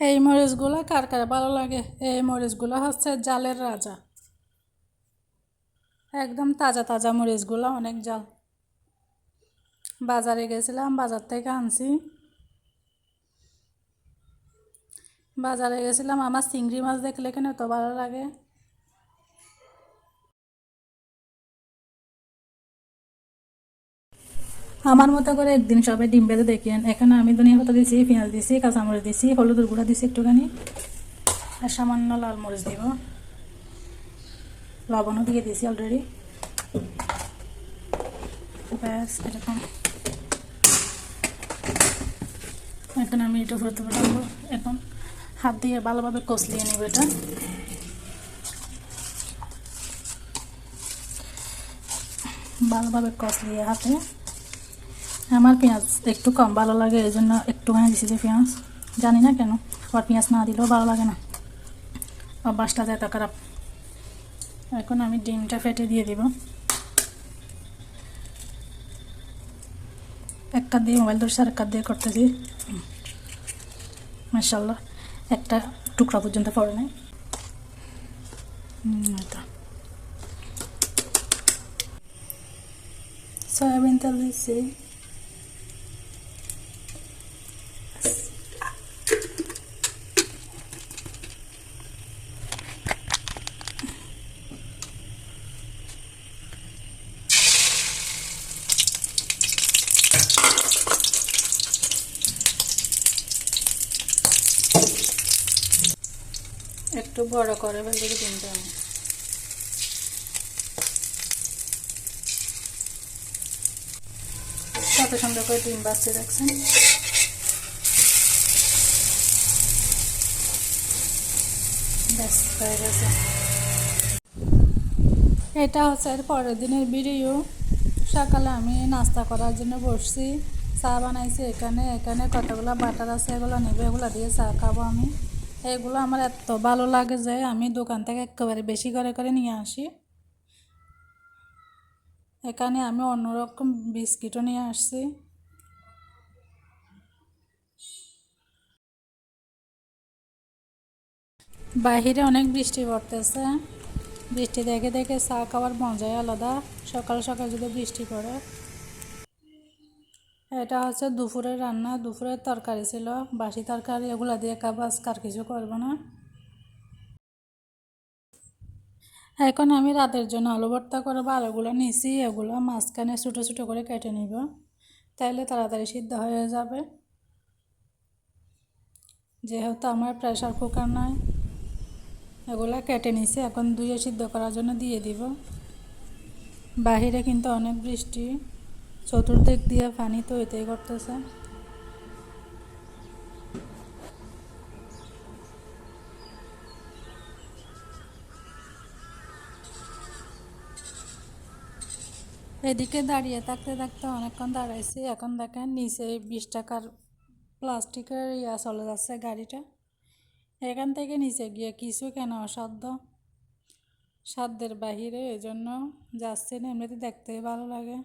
এই মরিচগুলো কার কার ভালো লাগে? এই মরিচগুলো হচ্ছে জালের রাজা। একদম তাজা তাজা মরিচগুলো, অনেক জাল। বাজারে গেছিলাম, বাজার থেকে আনছি। বাজারে গেছিলাম, আমার চিংড়ি মাছ দেখলে কেন তো ভালো লাগে? আমার মতো করে একদিন সবাই ডিম বেঁধে দেখেন। এখানে আমি ধনিয়া পাতা দিছি, পেঁয়াজ দিছি, কাঁচামরিচ দিছি হলুদের গুঁড়া দিছি একটুখানি, আর সামান্য লাল মরিচ দিব। লবণও দিয়ে দিয়েছি অলরেডি ব্যাস, এরকম। এখন আমি এটা ফুটতে পারব এখন হাত দিয়ে ভালোভাবে কষলিয়ে নেব এটা। ভালোভাবে কষলিয়ে হাতে। আমার পেঁয়াজ একটু কম ভালো লাগে, এই জন্য একটুখানি দিছি যে পেঁয়াজ। জানি না কেন, আবার পেঁয়াজ না দিলেও ভালো লাগে না। অভ্যাসটা এত খারাপ। এখন আমি ডিমটা ফেটে দিয়ে দিব। একটা দিয়ে মোবাইল ধরছি আর একটা দিয়ে করতেছি। মার্শাল্লাহ একটা টুকরা পর্যন্ত পড়ে নাই। সয়াবিন তেল দিচ্ছি একটু বড় করে ফেলতে ডিমটা আমি কত সুন্দর করে ডিম বাচ্চা ব্যাস এটা হচ্ছে এর পরের দিনের ভিডিও। সকালে আমি নাস্তা করার জন্য বসছি। চা বানাইছি এখানে এখানে কতগুলো বাটার আছে এগুলো নেবে, এগুলো দিয়ে চা খাব আমি। এগুলো আমার এত ভালো লাগে যে আমি দোকান থেকে একেবারে বেশি করে করে নিয়ে আসি। এখানে আমি অন্যরকম বিস্কিটও নিয়ে আসছি। বাহিরে অনেক বৃষ্টি পড়তেছে। বৃষ্টি দেখে দেখে চা খাওয়ার মজাই আলাদা। সকাল সকাল যদি বৃষ্টি পড়ে এটা হচ্ছে দুপুরের রান্না, দুপুরের তরকারি ছিল। বাসি তরকারি, এগুলো দিয়ে আজকে আর কিছু করব না। এখন আমি রাতের জন্য আলু ভর্তা করব, আলুগুলো নিছি, এগুলো মাঝখানে ছোটো ছোটো করে কেটে নিব। তাইলে তাড়াতাড়ি সিদ্ধ হয়ে যাবে। যেহেতু আমার প্রেশার কুকার নয় এগুলো কেটে নিছি, এখন ধুয়ে সিদ্ধ করার জন্য দিয়ে দিব। বাহিরে কিন্তু অনেক বৃষ্টি। চতুর্দিক দিয়ে পানি তো এতেই করতেছে এদিকে দাঁড়িয়ে থাকতে থাকতে অনেকক্ষণ দাঁড়াইছি। এখন দেখেন নিচে বিশ টাকার প্লাস্টিকের ইয়া চলে যাচ্ছে গাড়িটা। এখান থেকে নিচে গিয়ে কিছু কেন অসাধ্য? সাধ্যের বাহিরে এই জন্য যাচ্ছি না, এমনিতে দেখতেই ভালো লাগে।